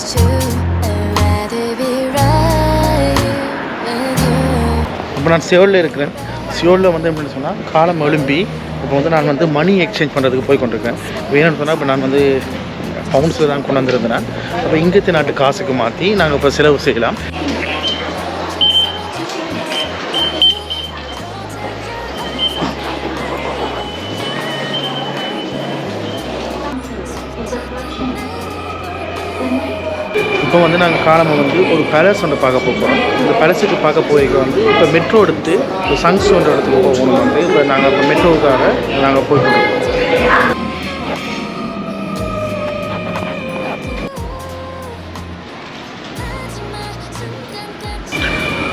It's true. I'd rather be right with you. இப்போ நான் சியோலில் இருக்கிறேன். சியோலில் வந்து எப்படின்னு சொன்னால் காலம் எழும்பி இப்போ வந்து நான் வந்து மணி எக்ஸ்சேஞ்ச் பண்ணுறதுக்கு போய் கொண்டிருக்கேன். வேணும்னு சொன்னால் இப்போ நான் வந்து பவுண்ட்ஸில் தான் கொண்டு வந்திருந்தேன். அப்போ இங்கத்து நாட்டு காசுக்கு மாற்றி நாங்கள் இப்போ செலவு செய்யலாம். இப்போ வந்து நாங்கள் காலமாக வந்து ஒரு பேலஸ் ஒன்று பார்க்க போகிறோம் இந்த பேலஸுக்கு பார்க்க போய்க்க வந்து இப்போ மெட்ரோ எடுத்து இப்போ சங்ஸ் ஒன்ற இடத்துக்கு போகணும் வந்து. இப்போ நாங்கள் இப்போ மெட்ரோவுக்காக நாங்கள் போய்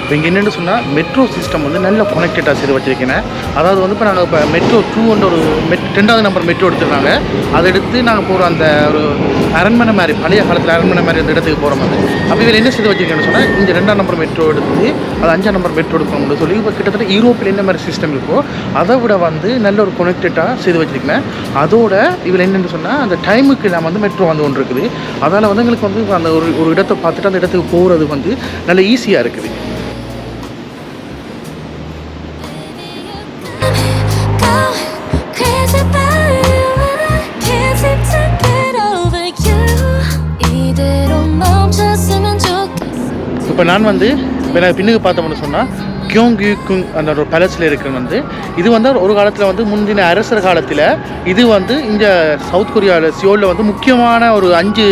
இப்போ இங்கே என்னென்னு சொன்னால் மெட்ரோ சிஸ்டம் வந்து நல்ல கொனெக்டடாக செய்து வச்சுருக்கேன். அதாவது வந்து இப்போ நாங்கள் இப்போ மெட்ரோ டூன்ற ஒரு மெட் ரெண்டாவது நம்பர் மெட்ரோ எடுத்துருக்காங்க. அதை எடுத்து நாங்கள் போகிற அந்த ஒரு அரண்மனை மாதிரி பழைய காலத்தில் அரண்மனை மாதிரி அந்த இடத்துக்கு போகிற மாதிரி. அப்போ இதில் என்ன செய்து வச்சிருக்கேன்னு சொன்னால் இந்த ரெண்டாம் நம்பர் மெட்ரோ எடுத்து அது அஞ்சாம் நம்பர் மெட்ரோ எடுக்கணும்னு சொல்லி இப்போ கிட்டத்தட்ட யூரோப்பில் என்ன மாதிரி சிஸ்டம் இருக்கோ அதை விட வந்து நல்ல ஒரு கொனெக்டடாக செய்து வச்சுருக்கேன். அதோட இதில் என்னென்னு சொன்னால் அந்த டைமுக்கு நான் வந்து மெட்ரோ வந்து ஒன்று இருக்குது. அதால் வந்து எங்களுக்கு வந்து அந்த ஒரு ஒரு இடத்தை பார்த்துட்டு அந்த இடத்துக்கு போகிறது வந்து நல்ல ஈஸியாக இருக்குது. இப்போ நான் வந்து இப்போ நான் பின்னுக்கு பார்த்தோம்னு சொன்னால் கியோங் குங் அந்த ஒரு பேலஸில் இருக்கிறது வந்து இது வந்து ஒரு காலத்தில் வந்து முந்தின அரசர் காலத்தில் இது வந்து இந்த சவுத் கொரியாவில் சியோலில் வந்து முக்கியமான ஒரு அஞ்சு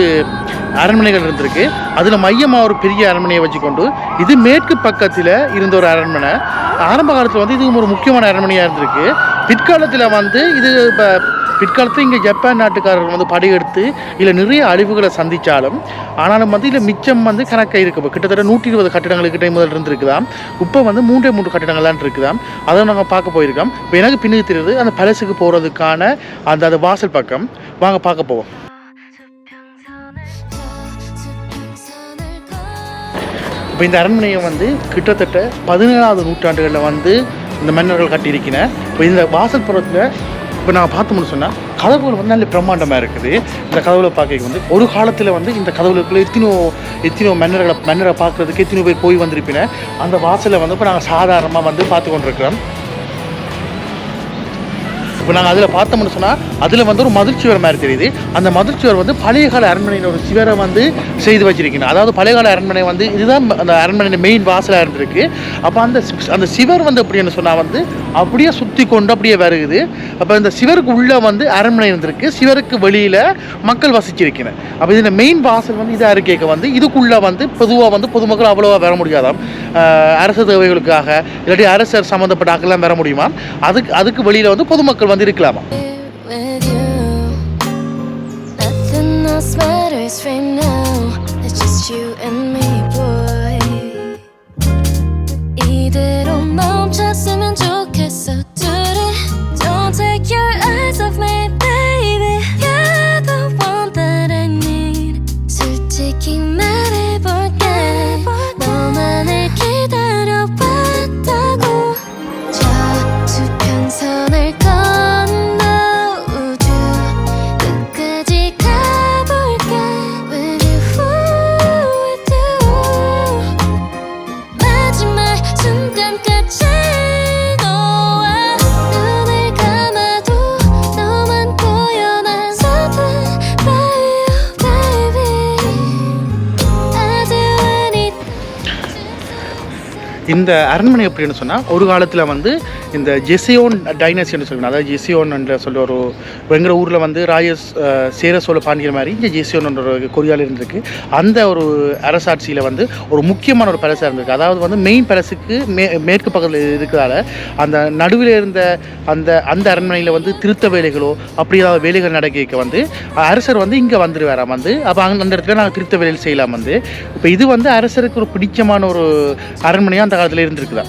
அரண்மனைகள் இருந்திருக்கு. அதில் மையமாக ஒரு பெரிய அரண்மனையை வச்சுக்கொண்டு இது மேற்கு பக்கத்தில் இருந்த ஒரு அரண்மனை. ஆரம்ப காலத்தில் வந்து இது ஒரு முக்கியமான அரண்மனையாக இருந்திருக்கு. பிற்காலத்தில் வந்து இது இப்போ பிற்காலத்தில் இங்கே ஜப்பான் நாட்டுக்காரர்கள் வந்து படையெடுத்து இதில் நிறைய அழிவுகளை சந்தித்தாலும் ஆனாலும் வந்து இதில் மிச்சம் வந்து கணக்காக இப்போ கிட்டத்தட்ட நூற்றி இருபது கட்டிடங்களுக்கு கிட்டே முதல் இருந்துருக்குதாம். இப்போ வந்து மூன்றே மூன்று கட்டிடங்கள் தான் இருக்குதாம் அதை நாங்கள் பார்க்க போயிருக்கோம். இப்போ எனக்கு பின்னுக்கு தெரியுது அந்த பலசுக்கு போகிறதுக்கான அந்த அந்த வாசல் பக்கம். வாங்க பார்க்க போவோம். இப்போ இந்த அரண்மனையை வந்து கிட்டத்தட்ட பதினேழாவது நூற்றாண்டுகளில் வந்து இந்த மன்னர்கள் கட்டியிருக்கின. இப்போ இந்த வாசல் புறத்தில் இப்போ நான் பார்த்தோம்னு சொன்னால் கதவுகள் வந்து நல்ல பிரம்மாண்டமாக இருக்குது. இந்த கதவுல பார்க்க வந்து ஒரு காலத்தில் வந்து இந்த கதவுகளுக்குள்ளே எத்தனோ எத்தனோ மன்னர்களை மன்னரை பார்க்குறதுக்கு எத்தனையோ பேர் போய் வந்திருப்பினேன் அந்த வாசலை வந்து இப்போ நாங்கள் சாதாரணமாக வந்து பார்த்து கொண்டிருக்கிறோம் இப்போ நாங்கள் அதில் பார்த்தோம்னு சொன்னால் அதில் வந்து ஒரு மதில் சுவர் மாதிரி தெரியுது. அந்த மதில் சுவர் வந்து பழைய கால அரண்மனையில் ஒரு சிவரை வந்து செய்து வச்சிருக்கணும். அதாவது பழைய கால அரண்மனை வந்து இதுதான் அந்த அரண்மனையின் மெயின் வாசலாக இருந்திருக்கு. அப்போ அந்த அந்த சிவர் வந்து அப்படின்னு சொன்னால் வந்து அப்படியே சுற்றி கொண்டு அப்படியே வருகுது. அப்போ இந்த சிவருக்கு உள்ளே வந்து அரண்மனை இருந்திருக்கு. சிவருக்கு வெளியில் மக்கள் வசிச்சிருக்கணும். அப்போ இதில் மெயின் வாசல் வந்து இதாக இருக்கேக்க வந்து இதுக்குள்ளே வந்து பொதுவாக வந்து பொதுமக்கள் அவ்வளோவா வர முடியாதாம். அரசு தேவைகளுக்காக இல்லாட்டி அரசர் சம்மந்தப்பட்ட ஆக்கெல்லாம் வர முடியுமா அதுக்கு அதுக்கு வெளியில் வந்து பொதுமக்கள் வந்து இருக்கலாமா with you. Nothing else matters right now. It's just you and me, boy. இந்த அரண்மனை எப்படின்னு சொன்னால் ஒரு காலத்தில் வந்து இந்த ஜெசியோன் டைனசின்னு சொல்லணும் அதாவது ஜெசியோன் என்ற சொல்ல ஒரு எங்கள் ஊரில் வந்து ராய சேர சோழ பாண்டியர் மாதிரி இந்த ஜெசியோன் ஒரு கொரியாவில் இருந்திருக்கு. அந்த ஒரு அரசாட்சியில் வந்து ஒரு முக்கியமான ஒரு பேலஸாக இருந்திருக்கு. அதாவது வந்து மெயின் பேலஸுக்கு மே மேற்கு பக்கத்தில் இருக்கிறதால அந்த நடுவில் இருந்த அந்த அந்த அரண்மனையில் வந்து திருத்த வேலைகளோ அப்படி ஏதாவது வேலைகள் நடக்க வந்து அரசர் வந்து இங்கே வந்துடுவாராம் வந்து. அப்போ அங்கே அந்த இடத்துல நாங்கள் திருத்த வேலைகள் செய்யலாம் வந்து. இப்போ இது வந்து அரசருக்கு ஒரு பிடிச்சமான ஒரு அரண்மனையாக அந்த காலத்தில் இருந்திருக்குதா?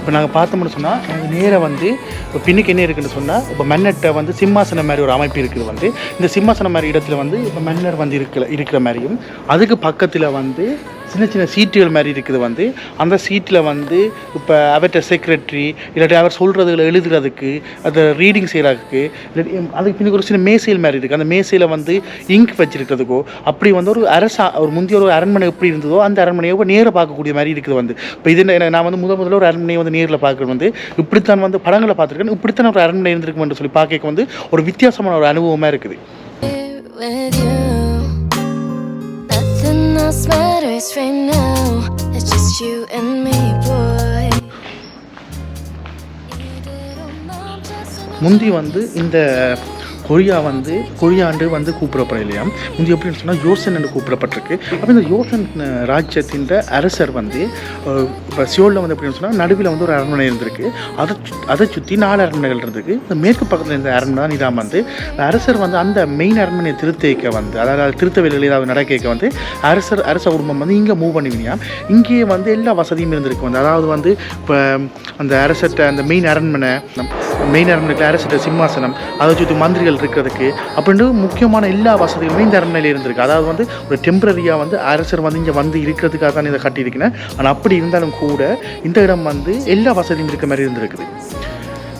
இப்போ நாங்கள் பார்த்தோம்னு சொன்னால் நாங்கள் நேராக வந்து இப்போ பின்னுக்கு என்ன இருக்குன்னு சொன்னால் இப்போ மன்னட்டை வந்து சிம்மாசனம் மாதிரி ஒரு அமைப்பு இருக்குது வந்து. இந்த சிம்மாசனம் மாதிரி இடத்துல வந்து இப்போ மன்னர் வந்து இருக்கிற இருக்கிற மாதிரியும் அதுக்கு பக்கத்தில் வந்து சின்ன சின்ன சீட்டுகள் மாதிரி இருக்குது வந்து. அந்த சீட்டில் வந்து இப்போ அவர்கிட்ட செக்ரட்டரி இல்லாட்டி அவர் சொல்கிறதுகளை எழுதுறதுக்கு அதை ரீடிங் செய்கிறதுக்கு இல்லாட்டி அதுக்கு பின்னுக்கு ஒரு சின்ன மேசையில் மாதிரி இருக்குது அந்த மேசையில் வந்து இங்க் வச்சிருக்கிறதுக்கோ அப்படி வந்து ஒரு அரசா ஒரு முந்தைய ஒரு அரண்மனை எப்படி இருந்ததோ அந்த அரண்மனையை இப்போ நேரில் பார்க்கக்கூடிய மாதிரி இருக்குது வந்து. இப்போ இது என்ன- நான் வந்து முதல் முதல்ல ஒரு அரண்மனையை வந்து நேரில் பார்க்குறது வந்து இப்படித்தான் வந்து படங்களை பார்த்துருக்கேன். இப்படித்தான் ஒரு அரண்மனை இருந்திருக்குமென்று சொல்லி பார்க்க வந்து ஒரு வித்தியாசமான ஒரு அனுபவமாக இருக்குது. else matters right now. It's just you and me, boy. முந்தி வந்து இந்த கொரியா வந்து கொரியாண்டு வந்து கூப்பிடப்பட இல்லையா முந்தி எப்படின்னு சொன்னால் யோசன் என்று கூப்பிடப்பட்டிருக்கு. அப்போ இந்த யோசன் ராஜ்யத்தின் அரசர் வந்து இப்போ சியோலில் வந்து எப்படின்னு சொன்னால் நடுவில் வந்து ஒரு அரண்மனை இருந்திருக்கு. அதை அதை சுற்றி நாலு அரண்மனைகள் இருந்திருக்கு. இந்த மேற்கு பக்கத்தில் இருந்த அரண்மனை தான் இதான் வந்து. அரசர் வந்து அந்த மெயின் அரண்மனையை திருத்தேக்க வந்து அதாவது திருத்த வேலைகள் ஏதாவது நடக்க வந்து அரசர் அரச குடும்பம் வந்து இங்கே மூவ் பண்ணுவீங்க இங்கேயே வந்து எல்லா வசதியும் இருந்திருக்கு வந்து. அதாவது வந்து இப்போ அந்த அரசர்கிட்ட அந்த மெயின் அரண்மனை மெயின் அரண்மனைக்கு அரசர்கிட்ட சிம்மாசனம் அதை சுற்றி மந்திரிகள் இருக்கிறதுக்கு அப்படின்ட்டு முக்கியமான எல்லா வசதிகளுமே இந்த அரண்மனையில் இருந்திருக்கு. அதாவது வந்து ஒரு டெம்பரரியாக வந்து அரசர் வந்து இங்கே வந்து இருக்கிறதுக்காக தான் இதை கட்டியிருக்கிறேன். ஆனால் அப்படி இருந்தாலும் கூட இந்த இடம் வந்து எல்லா வசதியும் இருக்க மாதிரி இருந்திருக்குது.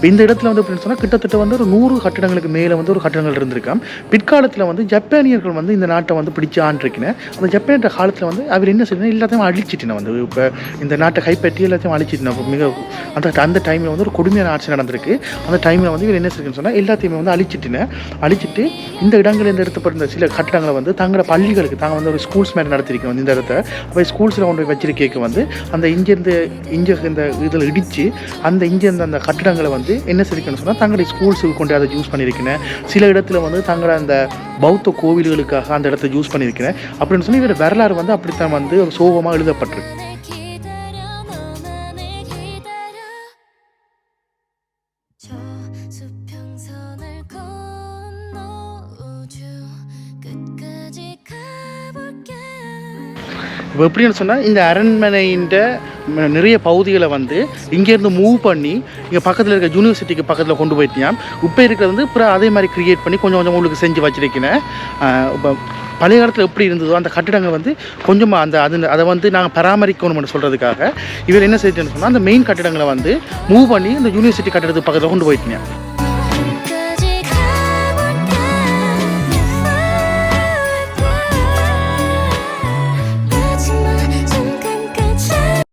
இந்த இடத்துல வந்து அப்படின்னு சொன்னால் கிட்டத்தட்ட வந்து ஒரு நூறு கட்டடங்களுக்கு மேலே வந்து ஒரு கட்டடங்கள் இருந்திருக்காம் பிற்காலத்தில் வந்து ஜப்பானியர்கள் வந்து இந்த நாட்டை வந்து பிடிச்சு ஆண்டிருக்கினேன் அந்த ஜப்பானிய காலத்தில் வந்து அவர் என்ன செய்யணும் எல்லாத்தையும் அழிச்சிட்டின வந்து. இப்போ இந்த நாட்டை கைப்பற்றி எல்லாத்தையும் அழிச்சிட்டின. மிக அந்த அந்த டைமில் வந்து ஒரு கொடுமையான ஆட்சி நடந்திருக்கு. அந்த டைமில் வந்து இவர் என்ன செய்யணும்னு சொன்னால் எல்லாத்தையுமே வந்து அழிச்சிட்டின. அழிச்சிட்டு இந்த இடங்களில் இருந்து எடுத்தப்பட்ட சில கட்டடங்களை வந்து தங்களோட பள்ளிகளுக்கு தாங்க வந்து ஒரு ஸ்கூல்ஸ் மாதிரி நடத்திருக்கோம் வந்து இந்த இடத்த. அப்போ ஸ்கூல்ஸில் கொண்டு போய் வச்சிருக்கேக்கு வந்து அந்த இங்கேருந்து இங்கே இந்த இதில் இடித்து அந்த இங்கேருந்து அந்த கட்டடங்களை வந்து என்ன செஞ்சுக்கணும்னு சொன்னால் தங்களுடைய ஸ்கூல்ஸுக்கு கொண்டு அதை யூஸ் பண்ணியிருக்கிறேன் சில இடத்துல வந்து தங்களோட அந்த பௌத்த கோவில்களுக்காக அந்த இடத்த யூஸ் பண்ணியிருக்கிறேன் அப்படின்னு சொல்லி இவரோட வரலாறு வந்து அப்படித்தான் வந்து ஒரு சோகமாக எழுதப்பட்டிருக்கு. இப்போ எப்படின்னு சொன்னால் இந்த அரண்மனைன்ற நிறைய பகுதிகளை வந்து இங்கேருந்து மூவ் பண்ணி இங்கே பக்கத்தில் இருக்க யூனிவர்சிட்டிக்கு பக்கத்தில் கொண்டு போயிட்டியாம். இப்போ இருக்கிறது வந்து அப்புறம் அதே மாதிரி கிரியேட் பண்ணி கொஞ்சம் கொஞ்சம் உங்களுக்கு செஞ்சு வச்சிருக்கிறேன் இப்போ பழைய காலத்தில் எப்படி இருந்ததோ அந்த கட்டிடங்கள் வந்து கொஞ்சமாக அந்த அது அதை வந்து நாங்கள் பராமரிக்கணும்னு சொல்கிறதுக்காக இவர் என்ன செய்யணும்னு சொன்னால் அந்த மெயின் கட்டிடங்களை வந்து மூவ் பண்ணி அந்த யூனிவர்சிட்டி கட்டிடத்துக்கு பக்கத்தில் கொண்டு போயிட்டேன்